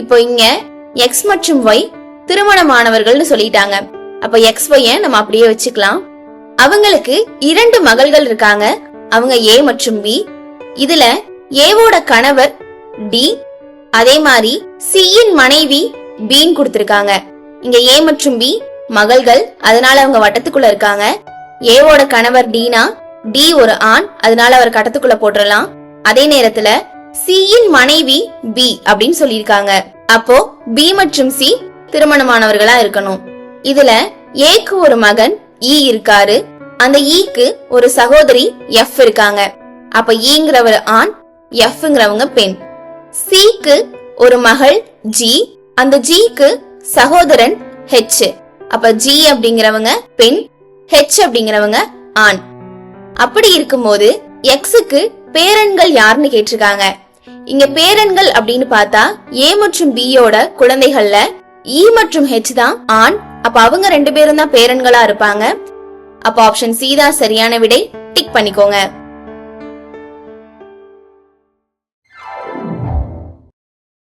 இப்போ இங்க எக்ஸ் மற்றும் ஒய் திருமணமானவர்கள்னு சொல்லிட்டாங்க. அப்ப எக்ஸ் ஒய்ய நம்ம அப்படியே வச்சுக்கலாம். அவங்களுக்கு இரண்டு மகள்கள் இருக்காங்க. அவங்க ஏ மற்றும் பி இதுல ஏவோட கணவர் டி அதே மாதிரி சியின் மனைவி பின்னு கொடுத்திருக்காங்க. இங்க ஏ மற்றும் பி மகள்கள் அதனால அவங்க வட்டத்துக்குள்ள இருக்காங்க. ஏவோட கணவர் டீனா டி ஒரு ஆண் அதனால அவர் கட்டத்துக்குள்ள போட்டுடலாம். அதே நேரத்துல சியின் மனைவி பி அப்படின்னு சொல்லியிருக்காங்க. அப்போ பி மற்றும் சி திருமணமானவர்களா இருக்கணும். இதுல ஏக்கு ஒரு மகன் இ இருக்காரு. அந்த e ஈக்கு ஒரு சகோதரி எஃப் இருக்காங்க. அப்ப e ஈங்கிறவர் ஆண் எஃப்ங்கிறவங்க பெண். சிக்கு ஒரு மகள் ஜி அந்த ஜிக்கு சகோதரன் ஹெச் அப்ப ஜி அப்படிங்கிறவங்க பெண் ஹெச் அப்படிங்கிறவங்க ஆண். அப்படி இருக்கும்போது எக்ஸுக்கு பேரன்கள் யாருன்னு கேட்டிருக்காங்க. இங்க பேரன்கள் அப்படின்னு பார்த்தா ஏ மற்றும் பியோட குழந்தைகள்ல இ மற்றும் ஹெச் தான் ஆண். அப்ப அவங்க ரெண்டு பேரும் தான் பேரன்களா இருப்பாங்க. அப்ப ஆப்ஷன் சி தான் சரியான விடை. டிக் பண்ணிக்கோங்க.